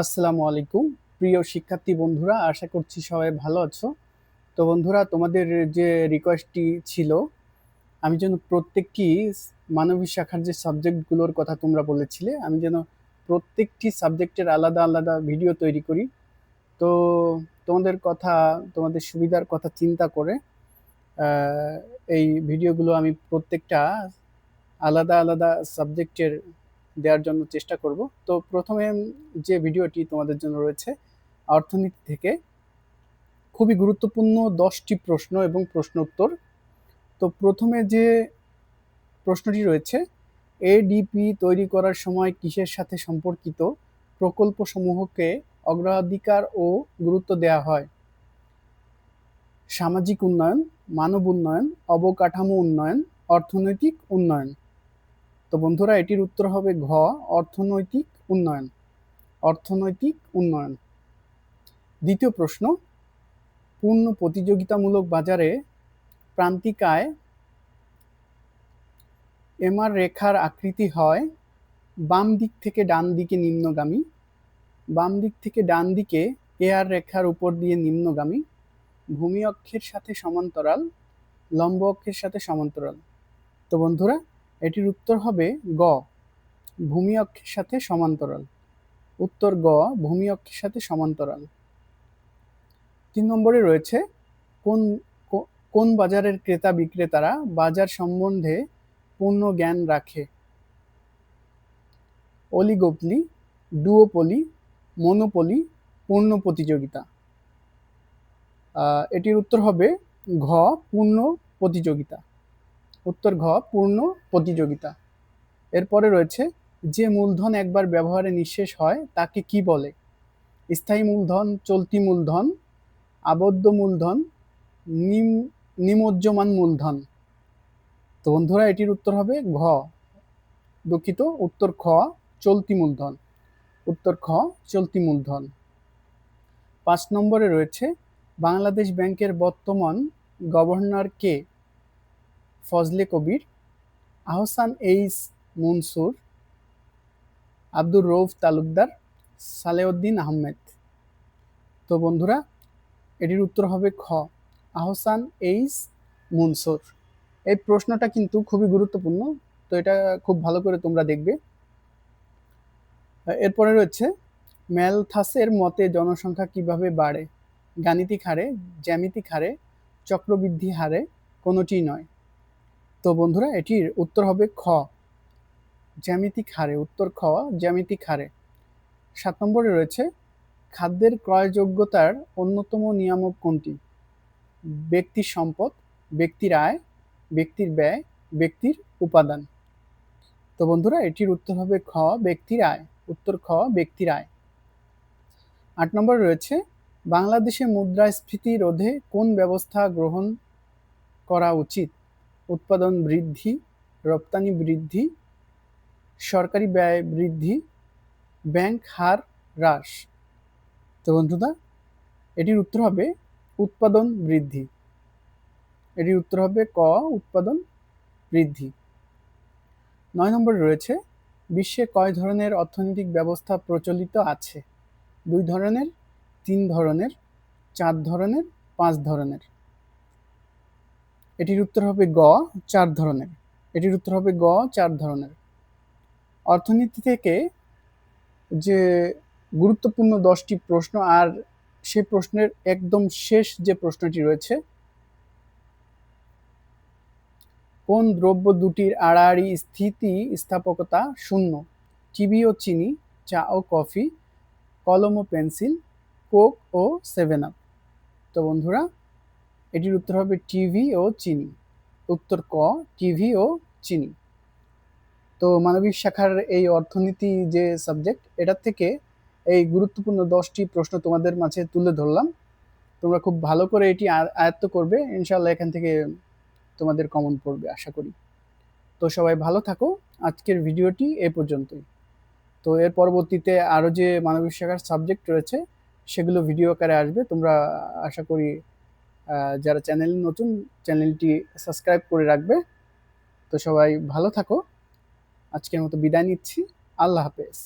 আসসালামু আলাইকুম। প্রিয় শিক্ষার্থী বন্ধুরা, আশা করছি সবাই ভালো আছো। তো বন্ধুরা, তোমাদের যে রিকোয়েস্টটি ছিল, আমি যেন প্রত্যেকটি মানবিক শাখার যে সাবজেক্টগুলোর কথা তোমরা বলেছিলে, আমি যেন প্রত্যেকটি সাবজেক্টের আলাদা আলাদা ভিডিও তৈরি করি। তো তোমাদের কথা, তোমাদের সুবিধার কথা চিন্তা করে এই ভিডিওগুলো আমি প্রত্যেকটা আলাদা আলাদা সাবজেক্টের দেওয়ার জন্য চেষ্টা করব। তো প্রথমে যে ভিডিওটি তোমাদের জন্য রয়েছে, অর্থনীতি থেকে খুবই গুরুত্বপূর্ণ দশটি প্রশ্ন এবং প্রশ্ন উত্তর। তো প্রথমে যে প্রশ্নটি রয়েছে এডিপি তৈরি করার সময় কিসের সাথে সম্পর্কিত? প্রকল্পসমূহকে অগ্রাধিকার ও গুরুত্ব দেওয়া হয়। সামাজিক উন্নয়ন, মানব উন্নয়ন, অবকাঠামো উন্নয়ন, অর্থনৈতিক উন্নয়ন। তো বন্ধুরা, এটির উত্তর হবে ঘ, অর্থনৈতিক উন্নয়ন। অর্থনৈতিক উন্নয়ন। দ্বিতীয় প্রশ্ন, পূর্ণ প্রতিযোগিতামূলক বাজারে প্রান্তিকায় এমআর রেখার আকৃতি হয় বাম দিক থেকে ডান দিকে নিম্নগামী। বাম দিক থেকে ডান দিকে এআর রেখার উপর দিয়ে নিম্নগামী। ভূমি অক্ষের সাথে সমান্তরাল, লম্ব অক্ষের সাথে সমান্তরাল। তো বন্ধুরা এটির উত্তর হবে গ, ভূমি অক্ষের সাথে সমান্তরাল। উত্তর গ, ভূমি অক্ষের সাথে সমান্তরাল। তিন নম্বরে রয়েছে কোন কোন বাজারের ক্রেতা বিক্রেতারা বাজার সম্বন্ধে পূর্ণ জ্ঞান রাখে? অলিগোপলি ডুওপলি মনোপলি, পূর্ণ প্রতিযোগিতা। এটির উত্তর হবে ঘ, পূর্ণ প্রতিযোগিতা। উত্তর ঘ, পূর্ণ প্রতিযোগিতা। এরপরে রয়েছে, যে মূলধন একবার ব্যবহারে নিঃশেষ হয়, তাকে কি বলে? স্থায়ী মূলধন, চলতি মূলধন, আবদ্ধ মূলধন, নিম, নিমজ্জমান মূলধন। তো বন্ধুরা, এটির উত্তর হবে ঘ। দুঃখিত, উত্তর খ, চলতি মূলধন। উত্তর খ, চলতি মূলধন। পাঁচ নম্বরে রয়েছে, বাংলাদেশ ব্যাংকের বর্তমান গভর্নর কে? ফজলে কবির, আহসান এইস মনসুর, আব্দুর রৌফ তালুকদার, সালেউদ্দিন আহমেদ। তো বন্ধুরা, এটির উত্তর হবে খ, আহসান এইস মনসুর। এই প্রশ্নটা কিন্তু খুবই গুরুত্বপূর্ণ, তো এটা খুব ভালো করে তোমরা দেখবে। এরপরে রয়েছে ম্যালথাসের মতে জনসংখ্যা কীভাবে বাড়ে? গাণিতিক হারে, জ্যামিতিক হারে, চক্রবৃদ্ধি হারে কোনোটি নয়। তো বন্ধুরা, এটির উত্তর হবে খ। জ্যামিতিক হারে, উত্তর খ, জ্যামিতিক হারে। সাত নম্বরে রয়েছে, খাদ্যের ক্রয়যোগ্যতার অন্যতম নিয়ামক কোনটি? ব্যক্তির সম্পদ, ব্যক্তির আয়, ব্যক্তির ব্যয়, ব্যক্তির উপাদান। তো বন্ধুরা, এটির উত্তর হবে খ, ব্যক্তির আয়, উত্তর খ, ব্যক্তির আয়। আট নম্বর রয়েছে, বাংলাদেশে মুদ্রাস্ফীতি রোধে কোন ব্যবস্থা গ্রহণ করা উচিত? উৎপাদন বৃদ্ধি, রপ্তানি বৃদ্ধি, সরকারি ব্যয় বৃদ্ধি, ব্যাংক হার হ্রাস। তো বন্ধুরা, এটির উত্তর হবে উৎপাদন বৃদ্ধি। এটির উত্তর হবে ক, উৎপাদন বৃদ্ধি। নয় নম্বরে রয়েছে, বিশ্বে কয় ধরনের অর্থনৈতিক ব্যবস্থা প্রচলিত আছে? দুই ধরনের, তিন ধরনের, চার ধরনের, পাঁচ ধরনের। এটির উত্তর হবে গ, চার ধরনের। এটির উত্তর হবে গ, চার ধরনের। অর্থনীতি থেকে যে গুরুত্বপূর্ণ দশটি প্রশ্ন আর সে প্রশ্নের একদম শেষ যে প্রশ্নটি রয়েছে, কোন দ্রব্য দুটির আড়াআড়ি স্থিতি স্থাপকতা শূন্য? টিভি ও চিনি, চা ও কফি, কলম ও পেন্সিল, কোক ও সেভেন আপ। তো বন্ধুরা এটির উত্তর হবে টিভি ও চিনি। উত্তর ক, টিভি ও চিনি। তো মানবিক শাখার এই অর্থনীতি যে সাবজেক্ট এটার থেকে এই গুরুত্বপূর্ণ দশটি প্রশ্ন তোমাদের মাঝে তুলে ধরলাম। তোমরা খুব ভালো করে এটি আয়ত্ত করবে ইনশাল্লাহ এখান থেকে তোমাদের কমন পড়বে, আশা করি। তো সবাই ভালো থাকো, আজকের ভিডিওটি এ পর্যন্তই। তো এর পরবর্তীতে আরও যে মানবিক শাখার সাবজেক্ট রয়েছে, সেগুলো ভিডিও আকারে আসবে, তোমরা আশা করি যারা চ্যানেল, নতুন চ্যানেলটি সাবস্ক্রাইব করে রাখবে। তো সবাই ভালো থাকো। আজকের মতো বিদায় নিচ্ছি। আল্লাহ হাফেজ।